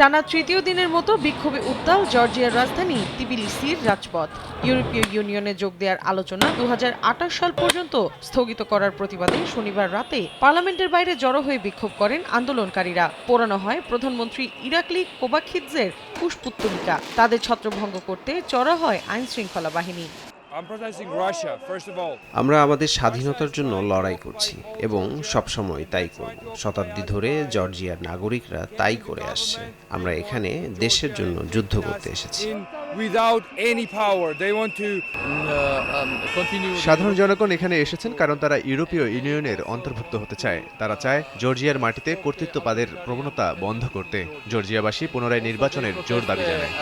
টানা তৃতীয় দিনের মতো বিক্ষোভে উত্তাল জর্জিয়ার রাজধানী তিবিলিসির রাজপথ। ইউরোপীয় ইউনিয়নে যোগ দেওয়ার আলোচনা দু হাজার আঠাশ সাল পর্যন্ত স্থগিত করার প্রতিবাদে শনিবার রাতে পার্লামেন্টের বাইরে জড়ো হয়ে বিক্ষোভ করেন আন্দোলনকারীরা। পোড়ানো হয় প্রধানমন্ত্রী ইরাকলি কোবাখিদজের কুশপুত্তলিকা তাদের ছত্রভঙ্গ করতে চড়া হয় আইনশৃঙ্খলা বাহিনী। I'm protesting Russia, first of all. আমরা আমাদের স্বাধীনতার জন্য লড়াই করছি এবং সবসময় তাই করব। শতাব্দী ধরে জর্জিয়ার নাগরিকরা তাই করে আসছে। আমরা এখানে দেশের জন্য যুদ্ধ করতে এসেছি। In without any power, they want to সাধারণ জনগণ এখানে এসেছেন কারণ তারা ইউরোপীয় ইউনিয়নের অন্তর্ভুক্ত হতে চায়। তারা চায় জর্জিয়ার মাটিতে কর্তৃত্ববাদের প্রবণতা বন্ধ করতে। জর্জিয়াবাসী পুনরায় নির্বাচনের জোর দাবি জানায়।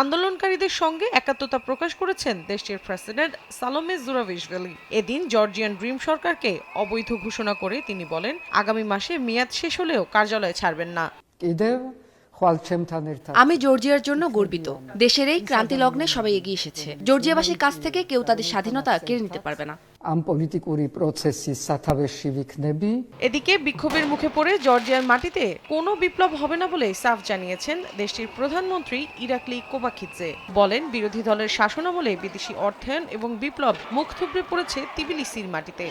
আন্দোলনকারীদের সঙ্গে একাত্মতা প্রকাশ করেছেন দেশটির প্রেসিডেন্ট সালোমে জুরাভিশভেলি এদিন জর্জিয়ান ড্রিম সরকারকে অবৈধ ঘোষণা করে তিনি বলেন আগামী মাসে মেয়াদ শেষ হলেও কার্যালয়ে ছাড়বেন না। আমি জর্জিয়ার জন্য গর্বিত। দেশের এই ক্রান্তি লগ্নে সবাই এগিয়ে এসেছে। জর্জিয়াবাসীর কাছ থেকে কেউ তাদের স্বাধীনতা কেড়ে নিতে পারবে না। আমপলিটিকুরি প্রচেসি সাথাবেশি বিকনেবি। এদিকে বিক্ষোভের মুখে পড়ে জর্জিয়ার মাটিতে কোনো বিপ্লব হবে না বলে সাফ জানিয়েছেন দেশটির প্রধানমন্ত্রী ইরাকলি কোবাখিদজে বলেন, বিরোধী দলের শাসনামলে বিদেশি অর্থায়ন এবং বিপ্লব মুখ থুবড়ে পড়েছে তিবিলিসির মাটিতে।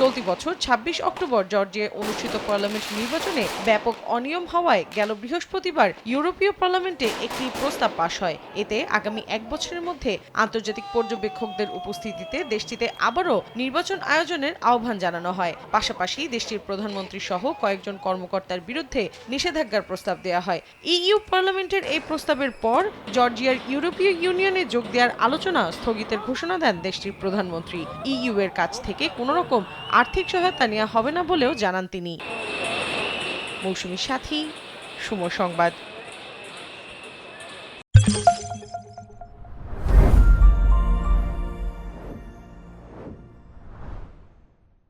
চলতি বছর ২৬ অক্টোবর জর্জিয়ায় অনুষ্ঠিত পার্লামেন্ট নির্বাচনে ব্যাপক অনিয়ম হওয়ায় গেল বৃহস্পতিবার ইউরোপীয় পার্লামেন্টে একটি প্রস্তাব পাশ হয়। এতে আগামী এক বছরের মধ্যে আন্তর্জাতিক পর্যবেক্ষকদের উপস্থিতিতে দেশটিতে আবারও নির্বাচন আয়োজনের আহ্বান জানানো হয়। পাশাপাশি দেশটির প্রধানমন্ত্রী সহ কয়েকজন কর্মকর্তার বিরুদ্ধে নিষেধাজ্ঞার প্রস্তাব দেওয়া হয়। ইইউ পার্লামেন্টের এই প্রস্তাবের পর জর্জিয়ার ইউরোপীয় ইউনিয়নে যোগ দেওয়ার আলোচনা স্থগিতের ঘোষণা দেন দেশটির প্রধানমন্ত্রী। ইইউ এর কাছ থেকে কোনো রকম আর্থিক সহায়তা নেওয়া হবে না বলেও জানান তিনি। মৌসুমী সাথী সুমো সংবাদ।